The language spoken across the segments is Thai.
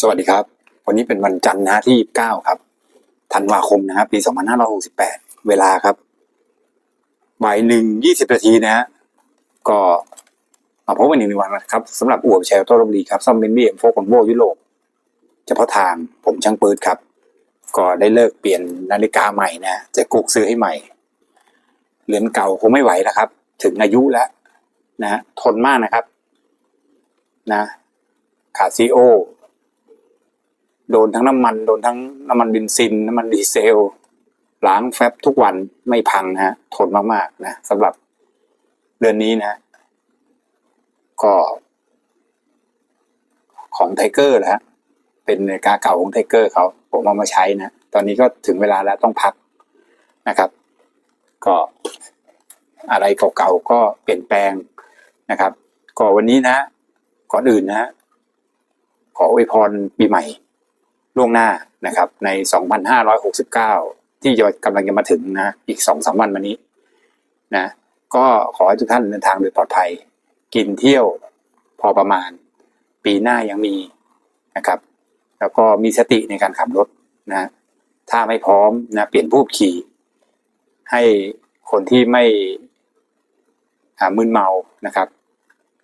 สวัสดีครับ วันนี้เป็นวันจันทร์นะที่ 29 ครับธันวาคมนะครับปี 2568 เวลาครับบ่ายหนึ่งยี่สิบนาทีนะฮะก็มาพบกันอีกหนึ่งวันนะครับสำหรับอู่แชร์โต้ลมรีครับซ่อมเบนบี้เอ็มโฟคอนโวยุโรปเฉพาะทางผมช่างปืดครับ ก็ได้เลิกเปลี่ยนนาฬิกาใหม่นะจะกุกซื้อให้ใหม่เหรียญเก่าคงไม่ไหวแล้วครับ ถึงอายุแล้วนะทนมากนะครับ นะขาดซีโอ โดนทั้งน้ำมัน โดนทั้งน้ำมันเบนซิน น้ำมันดีเซล ล้างแฟบทุกวันไม่พังนะฮะทนมากๆนะสำหรับเดือนนี้นะ ก็ ของไทเกอร์แหละฮะเป็นนาฬิกาเก่าของไทเกอร์เขาผมเอามาใช้นะ ตอนนี้ก็ถึงเวลาแล้วต้องพักนะครับ ก็อะไรเก่าๆก็เปลี่ยนแปลงนะครับ ก็วันนี้นะก่อนอื่นนะขออวยพรปีใหม่ ล่วงหน้านะครับ ใน 2569 ที่จะกำลังจะมาถึงนะอีกสองสามวันมานี้นะก็ขอให้ทุกท่านเดินทางโดยปลอดภัย กินเที่ยวพอประมาณ ปีหน้ายังมีนะครับ แล้วก็มีสติในการขับรถนะถ้าไม่พร้อมนะเปลี่ยนผู้ขี่ให้คนที่ไม่อ่ามึนเมานะครับ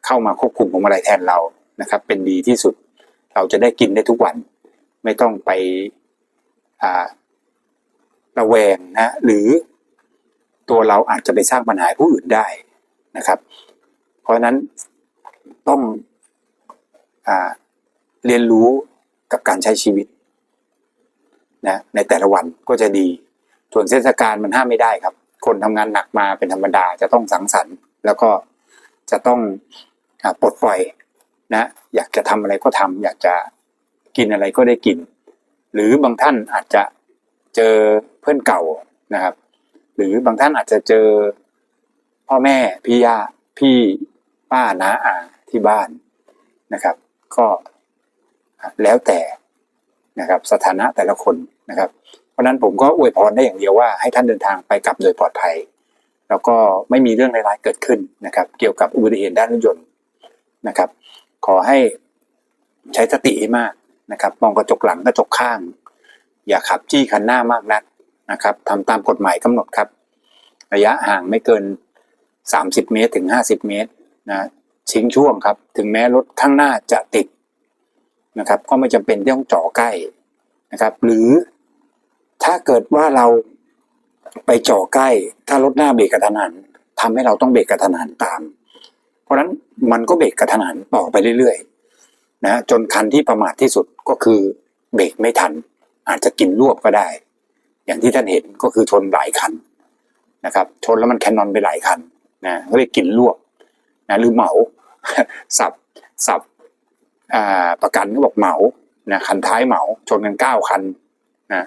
เข้ามาควบคุมของอะไรแทนเรานะครับ เป็นดีที่สุดเราจะได้กินได้ทุกวัน ไม่ต้องไประแวงนะหรือตัวเราอาจจะไปสร้างปัญหาผู้อื่นได้นะครับ เพราะนั้นต้องอเรียนรู้กับการใช้ชีวิตนะในแต่ละวันก็จะดี ส่วนเทศกาลมันห้ามไม่ได้ครับ คนทำงานหนักมาเป็นธรรมดาจะต้องสังสรรค์ แล้วก็จะต้องอปลดปล่อยนะอยากจะทำอะไรก็ทำอยากจะ กินอะไรก็ได้กิน หรือบางท่านอาจจะเจอเพื่อนเก่านะครับ หรือบางท่านอาจจะเจอพ่อแม่พี่ย่าพี่ป้าน้าอาที่บ้านนะครับ ก็แล้วแต่นะครับสถานะแต่ละคนนะครับ เพราะฉะนั้นผมก็อวยพรได้อย่างเดียวว่าให้ท่านเดินทางไปกลับโดยปลอดภัย แล้วก็ไม่มีเรื่องร้ายๆเกิดขึ้นนะครับ เกี่ยวกับอุบัติเหตุด้านรถยนต์นะครับ ขอให้ใช้สติให้มาก นะครับมองกระจกหลังกระจกข้าง อย่าขับจี้คันหน้ามากนักนะครับทำตามกฎหมายกำหนดครับ ระยะห่างไม่เกิน 30 เมตรถึง 50 เมตรนะชิงช่วงครับ ถึงแม้รถข้างหน้าจะติดนะครับ ก็ไม่จำเป็นที่ต้องจ่อใกล้นะครับ หรือถ้าเกิดว่าเราไปจ่อใกล้ ถ้ารถหน้าเบรกกระทันหันทำให้เราต้องเบรกกระทันหันตาม เพราะฉะนั้นมันก็เบรกกระทันหันต่อไปเรื่อยๆ นะจนคันที่ประมาทที่สุดก็คือเบรกไม่ทัน อาจจะกินรวบก็ได้ อย่างที่ท่านเห็นก็คือชนหลายคันนะครับ ชนแล้วมันแคนนอนไปหลายคันนะเรียกกินรวบนะหรือเหมาสับสับประกันก็บอกเหมานะคันท้ายเหมาชนกันเก้าคันนะ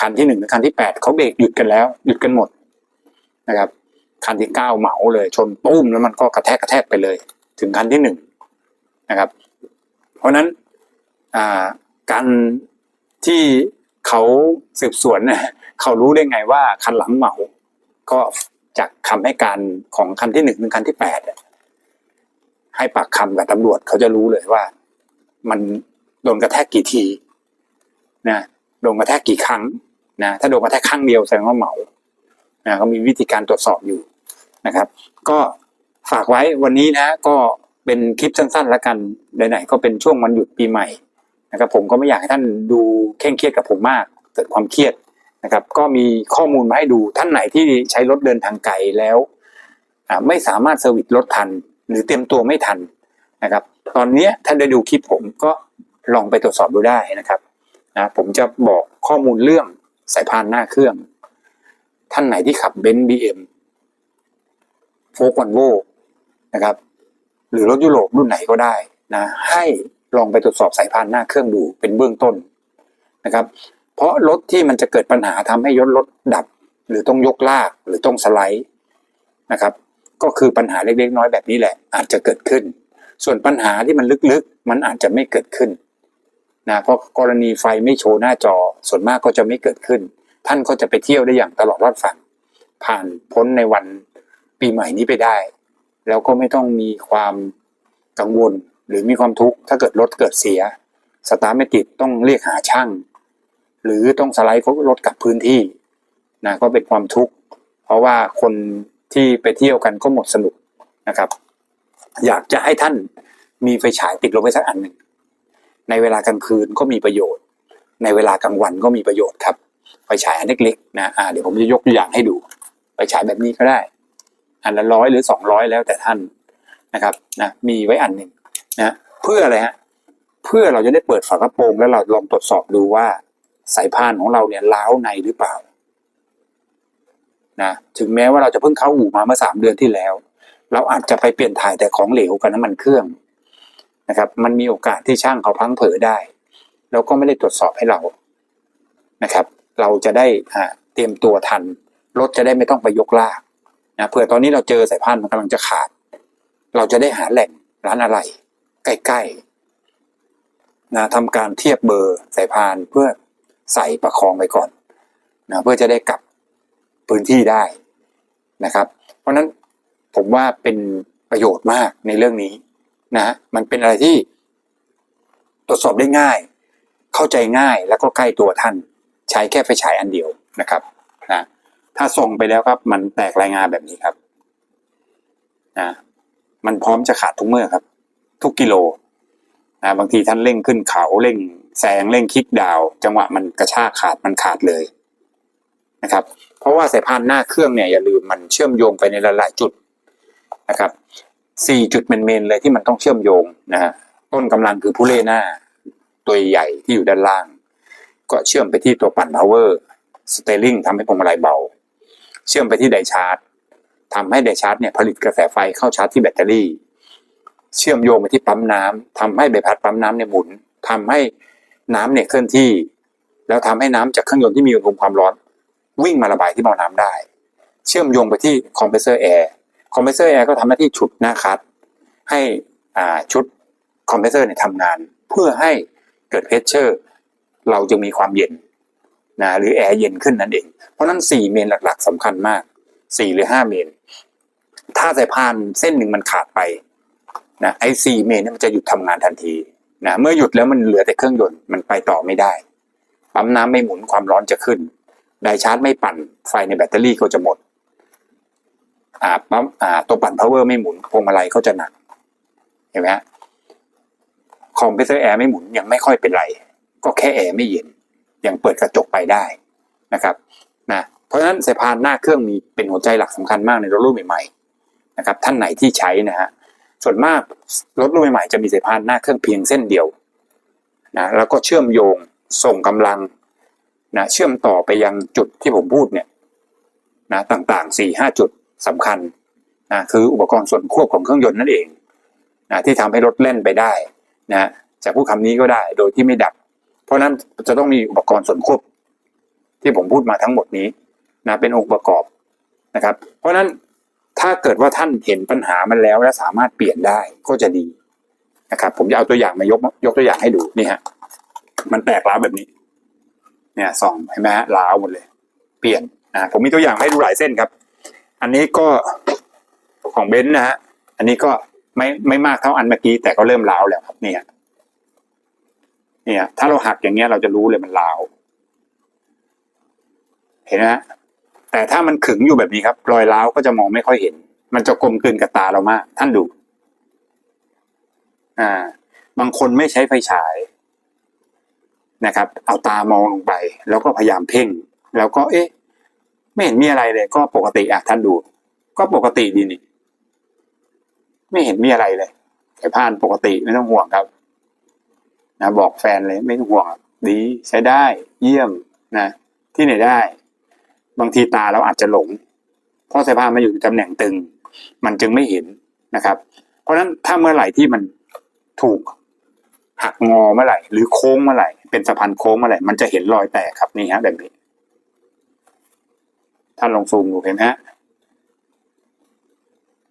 คันที่หนึ่งถึงคันที่แปดเขาเบรกหยุดกันแล้ว หยุดกันหมดนะครับ คันที่เก้าเหมาเลย ชนตุ้มแล้วมันก็กระแทกกระแทกไปเลย ถึงคันที่หนึ่ง นะครับ เพราะนั้นการที่เขาสืบสวนเนี่ยเขารู้ได้ไงว่าคันหลังเหมาก็จากคำให้การของคันที่หนึ่งถึงคันที่แปดให้ปากคำกับตำรวจเขาจะรู้เลยว่า มันโดนกระแทกกี่ทีนะโดนกระแทกกี่ครั้งนะถ้าโดนกระแทกครั้งเดียวแสดงว่าเหมานะก็มีวิธีการตรวจสอบอยู่นะครับ ก็ฝากไว้วันนี้นะก็ เป็นคลิปสั้นๆแล้วกันไหนๆก็เป็นช่วงวันหยุดปีใหม่นะครับผมก็ไม่อยากให้ท่านดูเคร่งเครียดกับผมมากเกิดความเครียดนะครับ ก็มีข้อมูลมาให้ดูท่านไหนที่ใช้รถเดินทางไกลแล้วไม่สามารถเซอร์วิสรถทัน หรือเตรียมตัวไม่ทันนะครับ ตอนนี้ท่านได้ดูคลิปผมก็ลองไปตรวจสอบดูได้นะครับนะผมจะบอกข้อมูลเรื่องสายพานหน้าเครื่อง ท่านไหนที่ขับเบนซ์บีเอ็มโฟกวันโวนะครับ หรือรถยุโรปรุ่นไหนก็ได้นะให้ลองไปตรวจสอบสายพานหน้าเครื่องดูเป็นเบื้องต้นนะครับ เพราะรถที่มันจะเกิดปัญหาทำให้ยศรถดับ หรือต้องยกลากหรือต้องสไลด์นะครับ ก็คือปัญหาเล็กๆน้อยแบบนี้แหละ อาจจะเกิดขึ้น ส่วนปัญหาที่มันลึกๆ มันอาจจะไม่เกิดขึ้นนะเพราะกรณีไฟไม่โชว์หน้าจอส่วนมากก็จะไม่เกิดขึ้น ท่านก็จะไปเที่ยวได้อย่างตลอดรอดฝั่งผ่านพ้นในวันปีใหม่นี้ไปได้ แล้วก็ไม่ต้องมีความกังวลหรือมีความทุกข์ถ้าเกิดรถเกิดเสีย สตาร์ทไม่ติดต้องเรียกหาช่าง หรือต้องสไลด์รถกลับพื้นที่นะก็เป็นความทุกข์เพราะว่าคนที่ไปเที่ยวกันก็หมดสนุกนะครับ อยากจะให้ท่านมีไฟฉายติดลงไปสักอันหนึ่งในเวลากลางคืนก็มีประโยชน์ ในเวลากลางวันก็มีประโยชน์ครับไฟฉายอันเล็กๆนะอ่าเดี๋ยวผมจะยกตัวอย่างให้ดูไฟฉายแบบนี้ก็ได้ อันละร้อยหรือสองร้อยแล้วแต่ท่านนะครับนะมีไว้อันหนึ่งนะเพื่ออะไรฮะเพื่อเราจะได้เปิดฝากระโปรงแล้วเราลองตรวจสอบดูว่าสายพานของเราเนี่ยล้าวในหรือเปล่านะถึงแม้ว่าเราจะเพิ่งเข้าอู่มาเมื่อสามเดือนที่แล้ว เราอาจจะไปเปลี่ยนถ่ายแต่ของเหลวกับน้ำมันเครื่องนะครับ มันมีโอกาสที่ช่างเขาพังเผลอได้ แล้วก็ไม่ได้ตรวจสอบให้เรานะครับ เราจะได้เตรียมตัวทันรถจะได้ไม่ต้องไปยกลาก นะเผื่อตอนนี้เราเจอสายพานธุ์มันกำลังจะขาด เราจะได้หาแหล่งร้านอะไร ใกล้ๆนะทำการเทียบเบอร์สายพานเพื่อใส่ประคองไปก่อนนะเพื่อจะได้กลับพื้นที่ได้นะครับ เพราะนั้นผมว่าเป็นประโยชน์มากในเรื่องนี้นะมันเป็นอะไรที่ตรวจสอบได้ง่าย เข้าใจง่ายแล้วก็ใกล้ตัวท่าน ใช้แค่ไฟฉายอันเดียวนะครับนะ ถ้าส่งไปแล้วครับ มันแตกรายงานแบบนี้ครับนะมันพร้อมจะขาดทุกเมื่อครับ ทุกกิโลนะบางทีท่านเร่งขึ้นเขาเร่งแซงเร่งคลิกดาว จังหวะมันกระชากขาดมันขาดเลยนะครับ เพราะว่าสายพานหน้าเครื่องเนี่ยอย่าลืมมันเชื่อมโยงไปในหลายๆจุดนะครับสี่จุดเมนๆเลยที่มันต้องเชื่อมโยงนะฮะต้นกำลังคือผู้เล่หน้า ตัวใหญ่ที่อยู่ด้านล่าง ก็เชื่อมไปที่ตัวปั่นพาวเวอร์สเตอร์ลิงทำให้พวงมาลัยเบา เชื่อมไปที่ไดชาร์จทำให้ไดชาร์จเนี่ยผลิตกระแสไฟเข้าชาร์จที่แบตเตอรี่ เชื่อมโยงไปที่ปั๊มน้ำทำให้ใบพัดปั๊มน้ำเนี่ยหมุนทำให้น้ำเนี่ยเคลื่อนที่ แล้วทำให้น้ำจากเครื่องยนต์ที่มีอุณหภูมิความร้อน วิ่งมาระบายที่เบาน้ำได้ เชื่อมโยงไปที่คอมเพรสเซอร์แอร์คอมเพรสเซอร์แอร์ก็ทำหน้าที่ฉุดหน้าคัดให้อ่าชุดคอมเพรสเซอร์เนี่ยทำงาน เพื่อให้เกิดเพชเชอร์ เราจึงมีความเย็น นะหรือแอร์เย็นขึ้นนั่นเอง เพราะนั้นสี่เมนหลักๆสำคัญมากสี่หรือห้าเมน ถ้าสายพานเส้นหนึ่งมันขาดไปนะไอสี่เมนนี่มันจะหยุดทำงานทันทีนะเมื่อหยุดแล้วมันเหลือแต่เครื่องยนต์มันไปต่อไม่ได้ปั๊มน้ำไม่หมุนความร้อนจะขึ้นไดชาร์จไม่ปั่นไฟในแบตเตอรี่ก็จะหมดอ่าปั๊มอ่าตัวปั่นพาวเวอร์ไม่หมุนพวงมาลัยก็จะหนักเห็นไหมฮะคอมเพรสเซอร์แอร์ไม่หมุนยังไม่ค่อยเป็นไร ก็แค่แอร์ไม่เย็น ยังเปิดกระจกไปได้นะครับนะเพราะฉะนั้นสายพานหน้าเครื่องมีเป็นหัวใจหลักสำคัญมากในรถรุ่นใหม่ๆนะครับท่านไหนที่ใช้นะฮะส่วนมากรถรุ่นใหม่ๆจะมีสายพานหน้าเครื่องเพียงเส้นเดียวนะแล้วก็เชื่อมโยงส่งกำลังนะเชื่อมต่อไปยังจุดที่ผมพูดเนี่ยนะต่างๆสี่ห้าจุดสำคัญนะคืออุปกรณ์ส่วนควบของเครื่องยนต์นั่นเองนะที่ทำให้รถเล่นไปได้นะจะพูดคำนี้ก็ได้โดยที่ไม่ดับ ราะนั้นจะต้องมีอุปกรณ์ส่วนควบ ที่ผมพูดมาทั้งหมดนี้นะเป็นองค์ประกอบนะครับ เพราะฉะนั้นถ้าเกิดว่าท่านเห็นปัญหามันแล้วและสามารถเปลี่ยนได้ก็จะดีนะครับ ผมจะเอาตัวอย่างมายกยกตัวอย่างให้ดูนี่ฮะมันแตกร้าวแบบนี้ เนี่ยส่องเห็นไหมฮะร้าวหมดเลย เปลี่ยนนะผมมีตัวอย่างให้ดูหลายเส้นครับ อันนี้ก็ของเบนซ์นะฮะอันนี้ก็ไม่ไม่มากเท่าอันเมื่อกี้แต่ก็เริ่มร้าวแล้วครับเนี่ย เนี่ย ถ้าเราหักอย่างเงี้ยเราจะรู้เลยมันร้าว เห็นไหมฮะแต่ถ้ามันขึงอยู่แบบนี้ครับ รอยร้าวก็จะมองไม่ค่อยเห็น มันจะกลมกลืนกับตาเรามาก ท่านดู อ่า บางคนไม่ใช้ไฟฉายนะครับ เอาตามองลงไป แล้วก็พยายามเพ่ง แล้วก็ เอ๊ะ ไม่เห็นมีอะไรเลย ก็ปกติอะท่านดู ก็ปกติดีนี่ ไม่เห็นมีอะไรเลยสายพานปกติไม่ต้องห่วงครับ นะบอกแฟนเลยไม่ต้องห่วงดีใช้ได้เยี่ยมนะ ที่ไหนได้ บางทีตาเราอาจจะหลง เพราะสายพานมาอยู่ในตำแหน่งตึง มันจึงไม่เห็นนะครับ เพราะฉะนั้นถ้าเมื่อไหร่ที่มันถูกหักงอเมื่อไหร่ หรือโค้งเมื่อไหร่ เป็นสะพานโค้งเมื่อไหร่ มันจะเห็นรอยแตกครับนี่ฮะแบบนี้ท่านลองซูมดูเห็นไหมฮะ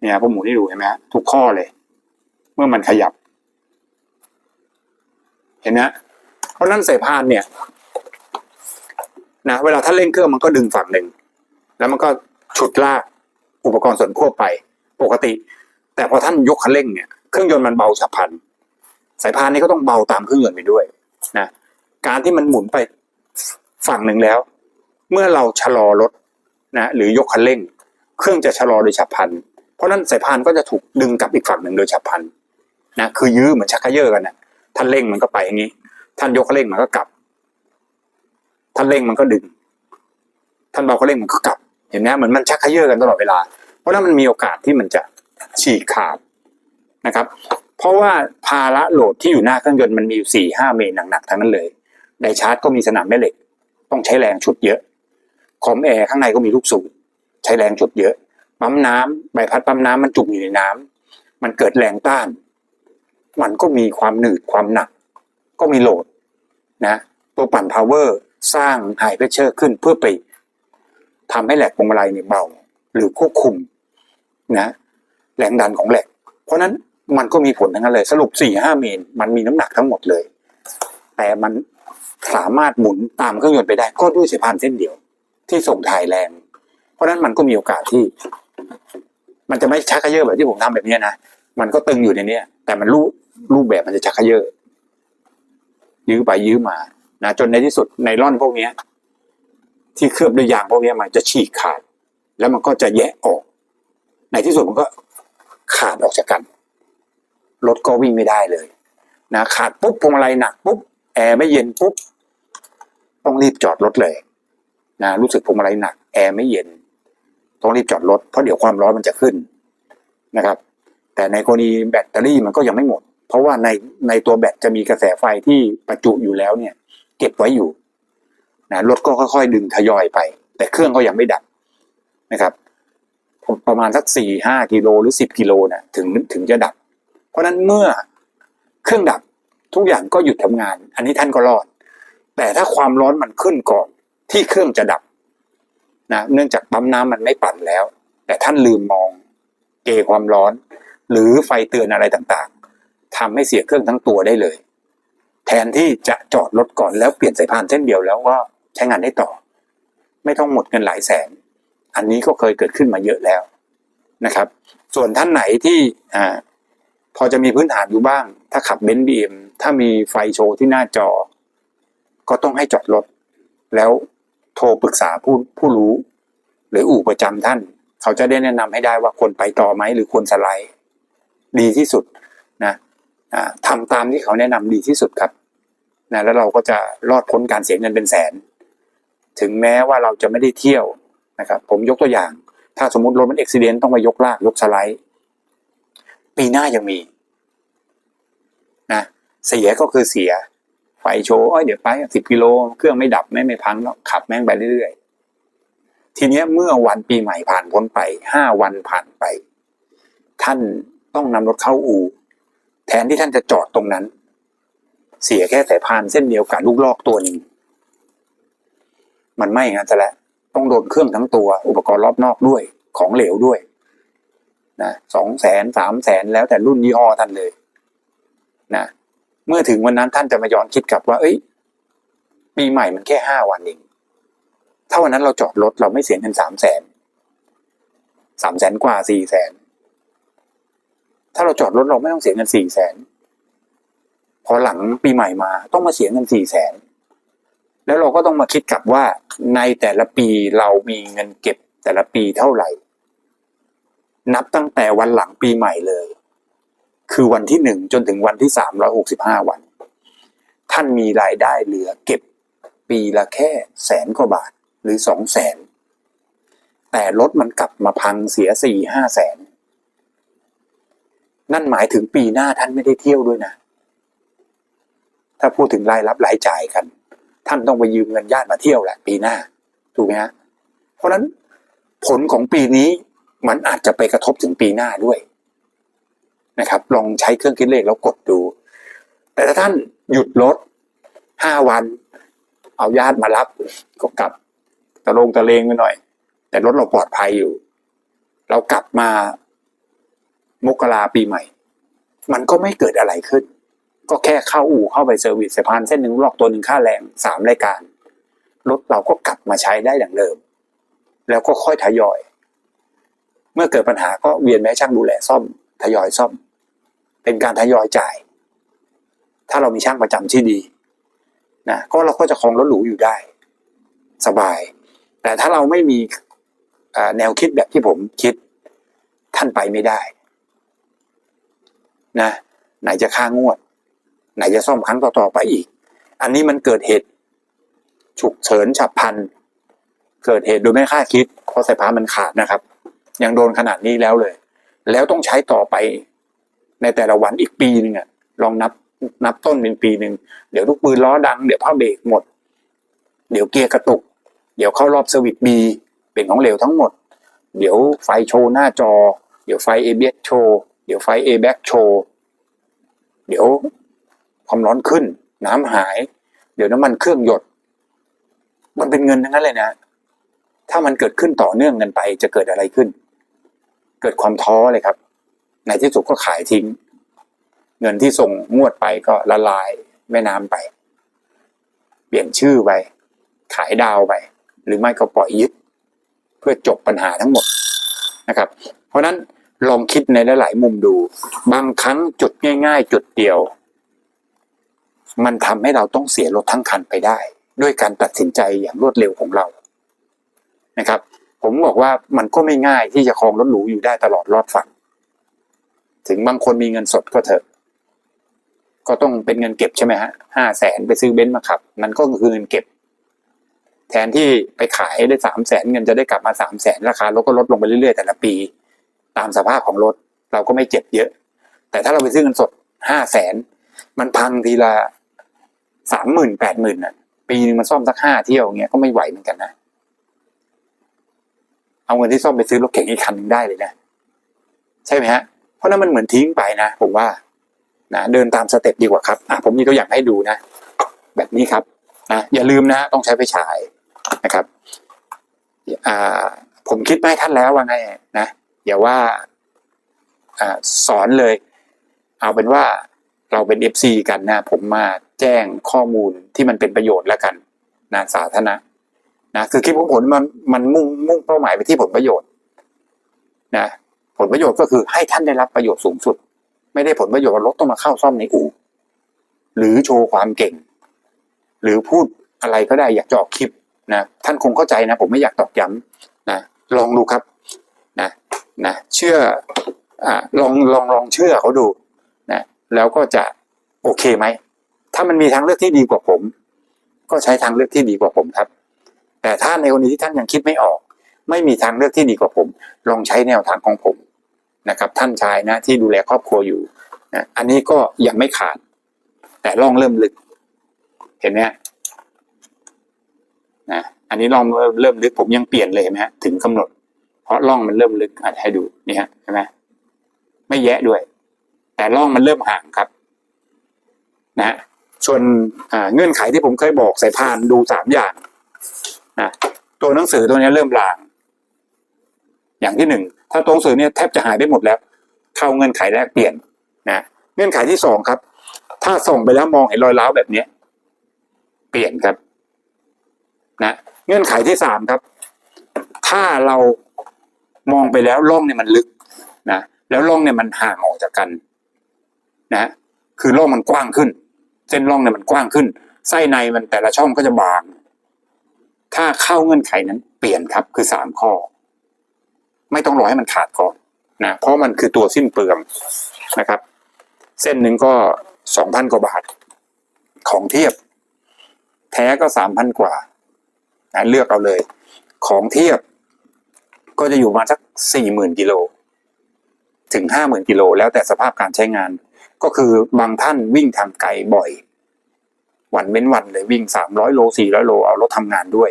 เนี่ยผมหมุนให้ดูเห็นไหมฮะทุกข้อเลย เมื่อมันขยับ เห็นไหมฮะเพราะนั้นสายพานเนี่ยนะเวลาท่านเร่งเครื่องมันก็ดึงฝั่งหนึ่ง แล้วมันก็ฉุดลากอุปกรณ์ส่วนควบไปปกติ แต่พอท่านยกคันเร่งเนี่ยเครื่องยนต์มันเบาฉับพลันสายพานนี้ก็ต้องเบาตามเครื่องยนต์ไปด้วยนะการที่มันหมุนไปฝั่งหนึ่งแล้ว เมื่อเราชะลอรถนะหรือยกคันเร่ง เครื่องจะชะลอโดยฉับพลันเพราะนั้นสายพานก็จะถูกดึงกลับอีกฝั่งหนึ่งโดยฉับพลันนะคือยื้อเหมือนชักกระเยอะกันนะ ท่านเร่งมันก็ไปอย่างนี้ ท่านยกเร่งมันก็กลับ ท่านเร่งมันก็ดึง ท่านเบาคันเร่งมันก็กลับ เห็นไหมเหมือนมันชักกระเยอกันตลอดเวลา เพราะนั้นมันมีโอกาสที่มันจะฉีกขาดนะครับ เพราะว่าภาระโหลดที่อยู่หน้าเครื่องยนต์มันมีอยู่สี่ห้าเมตรหนักๆทั้งนั้นเลยไดชาร์จก็มีสนามแม่เหล็ก ต้องใช้แรงฉุดเยอะ คอมแอร์ข้างในก็มีลูกสูบใช้แรงฉุดเยอะ ปั๊มน้ำใบพัดปั๊มน้ำมันจุ่มอยู่ในน้ำมันเกิดแรงต้าน มันก็มีความหนืดความหนัก ก็มีโหลดนะตัวปั่นพาวเวอร์สร้างไฮเพรสเชอร์ขึ้นเพื่อไปทำให้แหลกพวงมาลัยเนี่ยเบา หรือควบคุมนะแรงดันของแหลก เพราะนั้นมันก็มีผลทั้งนั้นเลย สรุปสี่ห้าเมตรมันมีน้ำหนักทั้งหมดเลย แต่มันสามารถหมุนตามเครื่องยนต์ไปได้ก็ด้วยสายพานเส้นเดียว ที่ส่งถ่ายแรง เพราะนั้นมันก็มีโอกาสที่ มันจะไม่ชักกระเยอะแบบที่ผมทำแบบนี้นะมันก็ตึงอยู่ในนี้แต่มันรูป รูปแบบมันจะชักเยอะยื้อไปยื้อมานะจนในที่สุดไนล่อนพวกนี้ที่เคลือบด้วยยางพวกนี้มันจะฉีกขาด แล้วมันก็จะแยกออก ในที่สุดมันก็ขาดออกจากกันรถก็วิ่งไม่ได้เลย นะขาดปุ๊บพวงมาลัยหนักปุ๊บแอร์ไม่เย็นปุ๊บต้องรีบจอดรถเลยนะรู้สึกพวงมาลัยหนักแอร์ไม่เย็นต้องรีบจอดรถเพราะเดี๋ยวความร้อนมันจะขึ้นนะครับ แต่ในกรณีแบตเตอรี่มันก็ยังไม่หมด ราะว่าในในตัวแบตจะมีกระแสไฟที่ประจุอยู่แล้วเนี่ย เก็บไว้อยู่นะรถก็ค่อยๆดึงทยอยไป แต่เครื่องก็ยังไม่ดับนะครับ ประมาณสักสี่ห้ากิโลหรือสิบกิโลนะถึงถึงจะดับ เพราะฉะนั้นเมื่อเครื่องดับทุกอย่างก็หยุดทำงาน อันนี้ท่านก็รอด แต่ถ้าความร้อนมันขึ้นก่อนที่เครื่องจะดับนะเนื่องจากปั๊มน้ำมันไม่ปั่นแล้ว แต่ท่านลืมมองเกความร้อน หรือไฟเตือนอะไรต่างๆ ทำให้เสียเครื่องทั้งตัวได้เลย แทนที่จะจอดรถก่อนแล้วเปลี่ยนสายพานเส้นเดียวแล้วก็ใช้งานได้ต่อ ไม่ต้องหมดเงินหลายแสน อันนี้ก็เคยเกิดขึ้นมาเยอะแล้วนะครับ ส่วนท่านไหนที่อ่าพอจะมีพื้นฐานอยู่บ้าง ถ้าขับเบนซ์บีเอ็มถ้ามีไฟโชว์ที่หน้าจอ ก็ต้องให้จอดรถ แล้วโทรปรึกษาผู้ผู้รู้ หรืออู่ประจำท่าน เขาจะได้แนะนำให้ได้ว่าควรไปต่อไหมหรือควรสไลด์ ดีที่สุด อ่าทำตามที่เขาแนะนำดีที่สุดครับนะแล้วเราก็จะรอดพ้นการเสียเงินเป็นแสน ถึงแม้ว่าเราจะไม่ได้เที่ยวนะครับ ผมยกตัวอย่าง ถ้าสมมติรถมันอุบิเหตุต้องมายกลากยกสไลด์ ปีหน้ายังมีนะเสียก็คือเสีย ไฟโชว์อ้อยเดี๋ยวไปสิบกิโลเครื่องไม่ดับไม่ไม่พังแล้วขับแม่งไปเรื่อยๆทีเนี้ยเมื่อวันปีใหม่ผ่านพ้นไปห้าวันผ่านไป ท่านต้องนำรถเข้าอู่ แทนที่ท่านจะจอดตรงนั้น เสียแค่สายพานเส้นเดียวกับลูกลอกตัวหนึ่งมันไม่งั้นจะแล้วต้องโดนเครื่องทั้งตัว อุปกรณ์รอบนอกด้วยของเหลวด้วยนะสองแสนสามแสนแล้วแต่รุ่นยี่ห้อท่านเลยนะเมื่อถึงวันนั้นท่านจะมาย้อนคิดกลับว่า เอ้ยปีใหม่มันแค่ห้าวันเองถ้าวันนั้นเราจอดรถเราไม่เสียเงินสามแสนสามแสนกว่าสี่แสน ถ้าเราจอดรถเราไม่ต้องเสียเงินสี่แสนพอหลังปีใหม่มาต้องมาเสียเงินสี่แสนแล้วเราก็ต้องมาคิดกลับว่าในแต่ละปีเรามีเงินเก็บแต่ละปีเท่าไหร่ นับตั้งแต่วันหลังปีใหม่เลย คือวันที่หนึ่งจนถึงวันที่สามร้อยหกสิบห้าวัน ท่านมีรายได้เหลือเก็บปีละแค่แสนกว่าบาทหรือสองแสนแต่รถมันกลับมาพังเสียสี่ห้าแสน นั่นหมายถึงปีหน้าท่านไม่ได้เที่ยวด้วยนะ ถ้าพูดถึงรายรับรายจ่ายกัน ท่านต้องไปยืมเงินญาติมาเที่ยวแหละ ปีหน้า ถูกไหมฮะ เพราะฉะนั้นผลของปีนี้มันอาจจะไปกระทบถึงปีหน้าด้วยนะครับ ลองใช้เครื่องคิดเลขแล้วกดดู แต่ถ้าท่านหยุดรถห้าวัน เอาญาติมารับก็กลับตะลงตะเลงไปหน่อย แต่รถเราปลอดภัยอยู่ เรากลับมา มกราปีใหม่ มันก็ไม่เกิดอะไรขึ้น ก็แค่เข้าอู่เข้าไปเซอร์วิสสายพานเส้นหนึ่งลอกตัวหนึ่งค่าแรงสามรายการรถเราก็กลับมาใช้ได้ดังเดิม แล้วก็ค่อยทยอย เมื่อเกิดปัญหาก็เวียนแม่ช่างดูแลซ่อม ทยอยซ่อม เป็นการทยอยจ่าย ถ้าเรามีช่างประจำที่ดีนะก็เราก็จะครองรถหรูอยู่ได้ สบาย แต่ถ้าเราไม่มีแนวคิดแบบที่ผมคิดท่านไปไม่ได้ นะไหนจะค่างวด ไหนจะซ่อมครั้งต่อๆไปอีก อันนี้มันเกิดเหตุ ฉุกเฉินฉับพลัน เกิดเหตุโดยไม่คาดคิดเพราะสายพานมันขาดนะครับ ยังโดนขนาดนี้แล้วเลย แล้วต้องใช้ต่อไป ในแต่ละวันอีกปีหนึ่งอะลองนับนับต้นเป็นปีหนึ่งเดี๋ยวลูกปืนล้อดังเดี๋ยวผ้าเบรกหมด เดี๋ยวเกียร์กระตุก เดี๋ยวเข้ารอบสวิตบีเป็นของเหลวทั้งหมด เดี๋ยวไฟโชว์หน้าจอ เดี๋ยวไฟเอเบโชว์ เดี๋ยวไฟเอแบ็กโชว์ เดี๋ยวความร้อนขึ้น น้ำหาย เดี๋ยวน้ำมันเครื่องหยด มันเป็นเงินทั้งนั้นเลยนะ ถ้ามันเกิดขึ้นต่อเนื่องกันไปจะเกิดอะไรขึ้น เกิดความท้อเลยครับ ในที่สุดก็ขายทิ้ง เงินที่ส่งงวดไปก็ละลายแม่น้ำไป เปลี่ยนชื่อไป ขายดาวไป หรือไม่ก็ปล่อยยึด เพื่อจบปัญหาทั้งหมดนะครับ เพราะฉะนั้น ลองคิดในหลาย ๆ มุมดู บางครั้งจุดง่าย ๆ จุดเดียว มันทำให้เราต้องเสียรถทั้งคันไปได้ ด้วยการตัดสินใจอย่างรวดเร็วของเรานะครับ ผมบอกว่ามันก็ไม่ง่ายที่จะครองรถหรูอยู่ได้ตลอดรอดฝั่งถึงบางคนมีเงินสดก็เถอะ ก็ต้องเป็นเงินเก็บใช่ไหมฮะห้าแสนไปซื้อเบนซ์มาขับ มันก็คือเงินเก็บ แทนที่ไปขายได้สามแสนเงินจะได้กลับมาสามแสนราคารถก็ลดลงไปเรื่อยๆแต่ละปี ตามสภาพของรถ เราก็ไม่เจ็บเยอะ แต่ถ้าเราไปซื้อเงินสดห้าแสนมันพังทีละสามหมื่นแปดหมื่นอะ ปีหนึ่งมันซ่อมสักห้าเที่ยวเงี้ยก็ไม่ไหวเหมือนกันนะเอาเงินที่ซ่อมไปซื้อรถเก๋งอีกคันหนึ่งได้เลยนะใช่ไหมฮะเพราะนั้นมันเหมือนทิ้งไปนะผมว่านะเดินตามสเต็ปดีกว่าครับอะผมมีตัวอย่างให้ดูนะ แบบนี้ครับนะอย่าลืมนะต้องใช้ไฟฉายนะครับ อ่า ผมคิดมาให้ท่านแล้วว่าไงนะ อย่าว่าอสอนเลย เอาเป็นว่าเราเป็นเอฟซีกันนะ ผมมาแจ้งข้อมูลที่มันเป็นประโยชน์แล้วกันนะสาธารณะนะคือคลิปของผมมันมันมุ่งมุ่งเป้าหมายไปที่ผลประโยชน์นะผลประโยชน์ก็คือให้ท่านได้รับประโยชน์สูงสุด ไม่ได้ผลประโยชน์ว่ารถต้องมาเข้าซ่อมในอู่หรือโชว์ความเก่ง หรือพูดอะไรก็ได้อยากจะออกคลิปนะท่านคงเข้าใจนะ ผมไม่อยากตอกย้ำนะลองดูครับ นะเชื่ออลองลองลองเชื่อเขาดูนะแล้วก็จะโอเคไหมถ้ามันมีทางเลือกที่ดีกว่าผม ก็ใช้ทางเลือกที่ดีกว่าผมครับ แต่ถ้าในกรณีที่ท่านยังคิดไม่ออก ไม่มีทางเลือกที่ดีกว่าผม ลองใช้แนวทางของผมนะครับ ท่านชายนะที่ดูแลครอบครัวอยู่นะอันนี้ก็ยังไม่ขาด แต่ลองเริ่มลึก เห็นไหมนะอันนี้ลองเริ่มลึกผมยังเปลี่ยนเลยเห็นไหมฮะถึงกำหนด เพราะล่องมันเริ่มลึกอาจจะให้ดูนี่ฮะเห็นไหมไม่แยะด้วย แต่ล่องมันเริ่มห่างครับนะฮะส่วนเงื่อนไขที่ผมเคยบอกสายพานดูสามอย่างนะตัวหนังสือตัวนี้เริ่มลาง อย่างที่หนึ่งถ้าตัวหนังสือเนี่ยแทบจะหายไปหมดแล้ว เข้าเงื่อนไขแรกเปลี่ยนนะเงื่อนไขที่สองครับ ถ้าส่องไปแล้วมองเห็นรอยร้าวแบบเนี้ย เปลี่ยนครับ นะ เงื่อนไขที่สามครับ ถ้าเรา มองไปแล้วร่องเนี่ยมันลึกนะแล้วร่องเนี่ยมันห่างออกจากกัน นะคือร่องมันกว้างขึ้น เส้นร่องเนี่ยมันกว้างขึ้น ไส้ในมันแต่ละช่องก็จะบาง ถ้าเข้าเงื่อนไขนั้น เปลี่ยนครับคือสามข้อ ไม่ต้องรอให้มันขาดก่อนนะเพราะมันคือตัวสิ้นเปลืองนะครับ เส้นหนึ่งก็สองพันกว่าบาท ของเทียบ แท้ก็สามพันกว่านะเลือกเอาเลย ของเทียบ ก็จะอยู่ประมาณสักสี่หมื่นกิโลถึงห้าหมื่นกิโลแล้วแต่สภาพการใช้งาน ก็คือบางท่านวิ่งทางไกลบ่อย วันเว้นวันเลยวิ่งสามร้อยโลสี่ร้อยโลเอารถทำงานด้วย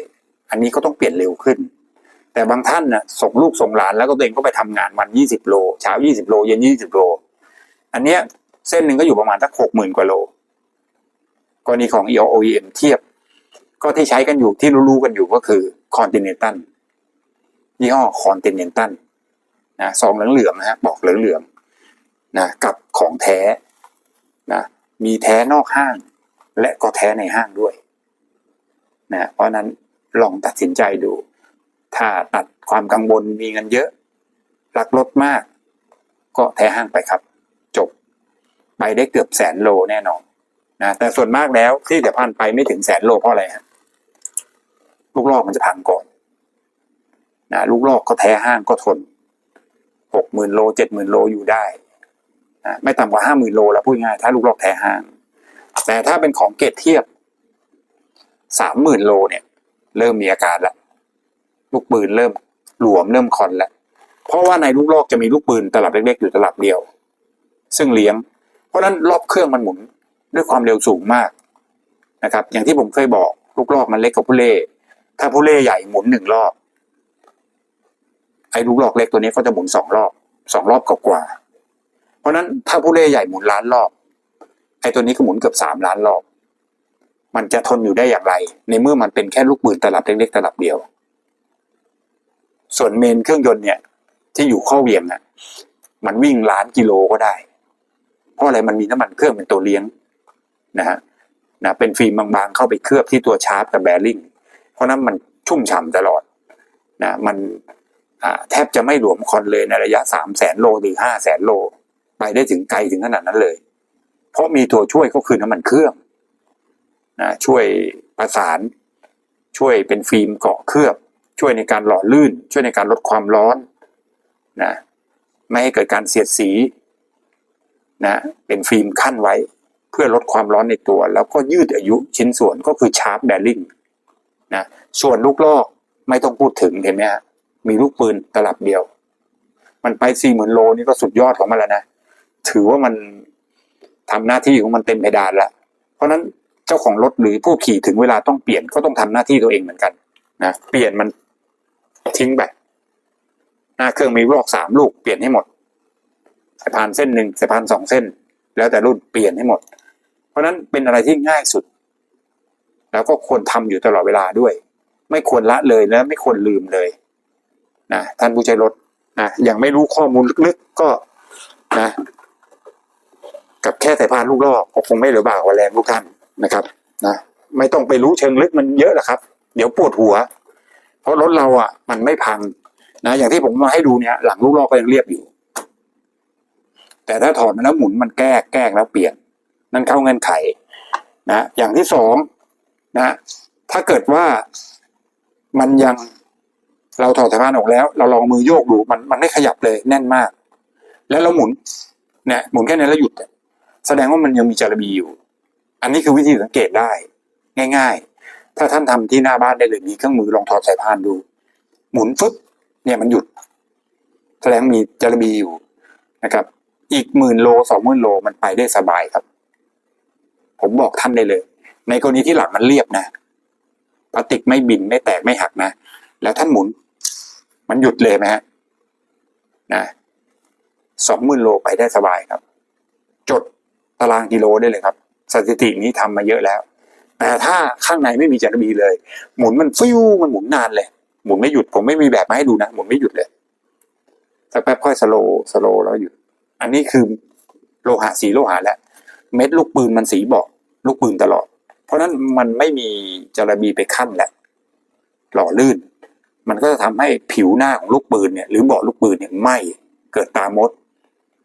อันนี้ก็ต้องเปลี่ยนเร็วขึ้น แต่บางท่านนะส่งลูกส่งหลานแล้วก็ตัวเองก็ไปทำงานวันยี่สิบโลเช้ายี่สิบโลเย็นยี่สิบโล อันเนี้ยเส้นหนึ่งก็อยู่ประมาณสักหกหมื่นกว่าโลกรณีของ EOEM เทียบ ก็ที่ใช้กันอยู่ที่รู้ๆกันอยู่ก็คือ Continental ยี่ห้อ Continental นะซองเหลืองๆนะฮะบอกเหลืองๆนะกับของแท้นะมีแท้นอกห้าง และก็แท้ในห้างด้วยนะเพราะนั้นลองตัดสินใจดู ถ้าตัดความกังวลมีเงินเยอะ รักรถมาก ก็แท้ห้างไปครับ จบ ไปได้เกือบแสนโลแน่นอนนะแต่ส่วนมากแล้วที่แต่พันไปไม่ถึงแสนโลเพราะอะไรฮะลูกลอกมันจะพังก่อน นะลูกลอกก็แท้ห้างก็ทนหกหมื่นโลเจ็ดหมื่นโลอยู่ได้นะไม่ต่ำกว่าห้าหมื่นโลแล้วพูดง่ายถ้าลูกลอกแท้ห้าง แต่ถ้าเป็นของเกรดเทียบสามหมื่นโลเนี่ย เริ่มมีอาการล้วลูกปืนเริ่มหลวมเริ่มคอนล้วเพราะว่าในลูกลอกจะมีลูกปืนตลับเล็กๆอยู่ตลับเดียว ซึ่งเลี้ยง เพราะฉะนั้นรอบเครื่องมันหมุนด้วยความเร็วสูงมากนะครับ อย่างที่ผมเคยบอกลูกลอกมันเล็กกว่าผู้เล่ ถ้าผู้เล่ใหญ่หมุนหนึ่งรอบ ไอ้ลูกหลอกเล็กตัวนี้ก็จะหมุนสองรอบสองรอบกว่าๆเพราะนั้นถ้าผู้เล่ใหญ่หมุนล้านรอบ ไอ้ตัวนี้ก็หมุนเกือบสามล้านรอบ มันจะทนอยู่ได้อย่างไร ในเมื่อมันเป็นแค่ลูกปืนตลับเล็กๆตลับเดียว ส่วนเมนเครื่องยนต์เนี่ย ที่อยู่ข้อเหวียงอะ มันวิ่งล้านกิโลก็ได้ เพราะอะไรมันมีน้ำมันเครื่องเป็นตัวเลี้ยงนะฮะนะเป็นฟิล์มบางๆ เข้าไปเคลือบที่ตัวชาร์ปกับแบริ่งเพราะนั้นมันชุ่มฉ่ำตลอดนะมัน แทบจะไม่หลวมคอนเลยในระยะสามแสนโลหรือห้าแสนโล ไปได้ถึงไกลถึงขนาดนั้นเลย เพราะมีตัวช่วยก็คือน้ำมันเครื่องนะช่วยประสาน ช่วยเป็นฟิล์มเกาะเคลือบ ช่วยในการหล่อลื่น ช่วยในการลดความร้อนนะไม่ให้เกิดการเสียดสีนะเป็นฟิล์มขั้นไว้เพื่อลดความร้อนในตัว แล้วก็ยืดอายุชิ้นส่วนก็คือชาร์ปแบริ่งนะส่วนลูกลอกไม่ต้องพูดถึงเห็นไหมฮะ มีลูกปืนตลับเดียว มันไปสี่หมื่นโลนี่ก็สุดยอดของมันแล้วนะ ถือว่ามันทำหน้าที่ของมันเต็มเพดานละเพราะฉะนั้นเจ้าของรถหรือผู้ขี่ถึงเวลาต้องเปลี่ยนก็ต้องทำหน้าที่ตัวเองเหมือนกันนะเปลี่ยนมันทิ้งไปหน้าเครื่องมีลูกสามลูกเปลี่ยนให้หมดสายพานเส้นหนึ่งสายพานสองเส้น แล้วแต่รุ่นเปลี่ยนให้หมด เพราะฉะนั้นเป็นอะไรที่ง่ายสุด แล้วก็ควรทำอยู่ตลอดเวลาด้วย ไม่ควรละเลยและไม่ควรลืมเลย นะท่านผู้ใช้รถนะยังไม่รู้ข้อมูลลึกๆก็นะกับแค่สายพานลูกลอกก็คงไม่เหลือบ่ากว่าแรงทุกท่านนะครับนะไม่ต้องไปรู้เชิงลึกมันเยอะหรอกครับ เดี๋ยวปวดหัว เพราะรถเราอะ มันไม่พังนะอย่างที่ผมมาให้ดูเนี่ย หลังลูกลอกก็ยังเรียบอยู่ แต่ถ้าถอดมันแล้วหมุนมันแก้แก้แล้วเปลี่ยน นั่นเข้าเงื่อนไขนะอย่างที่สองนะถ้าเกิดว่ามันยัง เราถอดสายพานออกแล้ว เราลองมือโยกดูมันมันไม่ขยับเลยแน่นมาก แล้วเราหมุนเนี่ยหมุนแค่นี้แล้วหยุด แสดงว่ามันยังมีจารบีอยู่ อันนี้คือวิธีสังเกตได้ ง่าย ๆ ถ้าท่านทำที่หน้าบ้านได้เลยมีเครื่องมือลองถอดสายพานดู หมุนฟึบเนี่ยมันหยุด แสดงมีจารบีอยู่นะครับ อีกหมื่นโลสองหมื่นโลมันไปได้สบายครับ ผมบอกท่านได้เลย ในกรณีที่หลังมันเรียบนะพลาสติกไม่บินไม่แตกไม่หักนะ แล้วท่านหมุน มันหยุดเลยไหมฮะนะสองหมื่นโลไปได้สบายครับ จดตารางกิโลได้เลยครับ สถิตินี้ทำมาเยอะแล้ว แต่ถ้าข้างในไม่มีจารบีเลย หมุนมันฟิวมันหมุนนานเลย หมุนไม่หยุดผมไม่มีแบบมาให้ดูนะหมุนไม่หยุดเลยสักแป๊บค่อยสโลสโลแล้วหยุด อันนี้คือโลหะสีโลหะแล้วเม็ดลูกปืนมันสีบอกลูกปืนตลอด เพราะฉะนั้นมันไม่มีจารบีไปขั้นแล้วหล่อลื่น มันก็จะทำให้ผิวหน้าของลูกปืนเนี่ยหรือเบาะลูกปืนเนี่ยไหม้เกิดตามด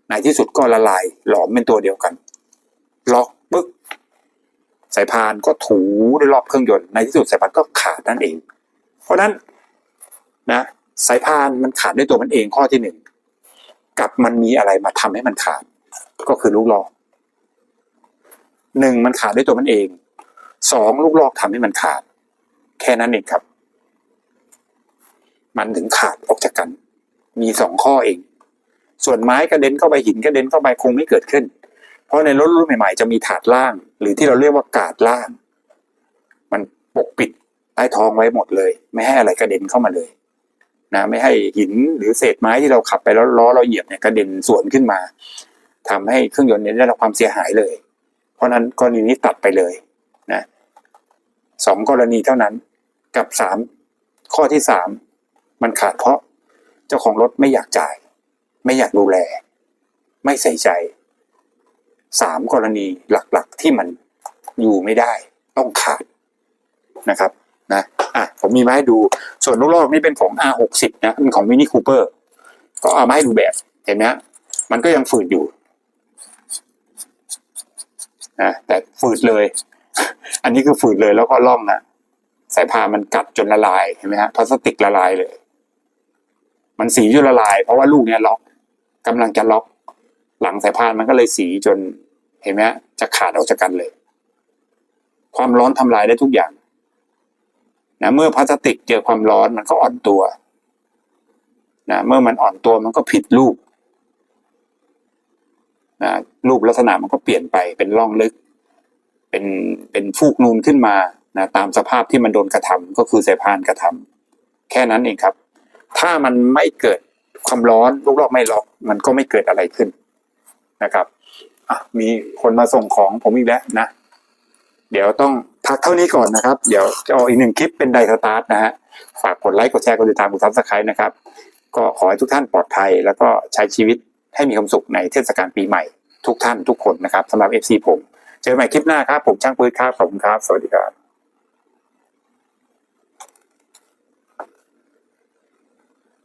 ในที่สุดก็ละลายหลอมเป็นตัวเดียวกัน ล็อกปึ๊กสายพานก็ถูด้วยรอบเครื่องยนต์ในที่สุดสายพานก็ขาดนั่นเอง เพราะฉะนั้นนะสายพานมันขาดด้วยตัวมันเองข้อที่หนึ่งกับมันมีอะไรมาทำให้มันขาด ก็คือลูกลอกหนึ่งมันขาดด้วยตัวมันเองสองลูกลอกทำให้มันขาด แค่นั้นเองครับ มันถึงขาดออกจากกัน มีสองข้อเอง ส่วนไม้กระเด็นเข้าไปหินกระเด็นเข้าไปคงไม่เกิดขึ้น เพราะในรถรุ่นใหม่ๆจะมีถาดล่าง หรือที่เราเรียกว่ากาดล่าง มันปกปิดใต้ท้องไว้หมดเลย ไม่ให้อะไรกระเด็นเข้ามาเลยนะไม่ให้หินหรือเศษไม้ที่เราขับไปแล้วล้อเราเหยียบเนี่ยกระเด็นสวนขึ้นมาทำให้เครื่องยนต์เนี่ยได้รับความเสียหายเลย เพราะนั้นกรณีนี้ตัดไปเลยนะสองกรณีเท่านั้นกับสามข้อที่สาม มันขาดเพราะเจ้าของรถไม่อยากจ่าย ไม่อยากดูแล ไม่ใส่ใจสามกรณีหลักๆที่มันอยู่ไม่ได้ ต้องขาดนะครับนะอะผมมีมาให้ดูส่วนลูกลอกนี่เป็นของ R60 นะเป็นของ Mini Cooper ก็เอามาให้ดูแบบเห็นไหมฮะมันก็ยังฝืดอยู่นะแต่ฝืดเลย อันนี้คือฝืดเลยแล้วก็ล่องนะสายพามันกัดจนละลายเห็นไหมฮะพลาสติกละลายเลย มันสีจนละลาย เพราะว่าลูกเนี้ยล็อกกำลังจะล็อก หลังสายพานมันก็เลยสีจนเห็นไหมจะขาดออกจากกันเลย ความร้อนทำลายได้ทุกอย่างนะเมื่อพลาสติกเจอความร้อนมันก็อ่อนตัวนะเมื่อมันอ่อนตัวมันก็ผิดรูปนะรูปลักษณะมันก็เปลี่ยนไปเป็นร่องลึก เป็นเป็นฟูกนูนขึ้นมานะตามสภาพที่มันโดนกระทำก็คือสายพานกระทำแค่นั้นเองครับ ถ้ามันไม่เกิดความร้อนลูกลอกไม่ล็อก มันก็ไม่เกิดอะไรขึ้นนะครับอะมีคนมาส่งของผมอีกแล้วนะ เดี๋ยวต้องพักเท่านี้ก่อนนะครับ เดี๋ยวจะเอาอีกหนึ่งคลิปเป็นไดสตาร์ทนะฮะ ฝากกดไลค์กดแชร์กดติดตามกดซับสไครต์นะครับ ก็ขอให้ทุกท่านปลอดภัย แล้วก็ใช้ชีวิตให้มีความสุขในเทศกาลปีใหม่ ทุกท่านทุกคนนะครับสำหรับ FC ผม เจอกันใหม่คลิปหน้าครับ ผมช่างปืนครับ ขอบคุณครับ สวัสดีครับ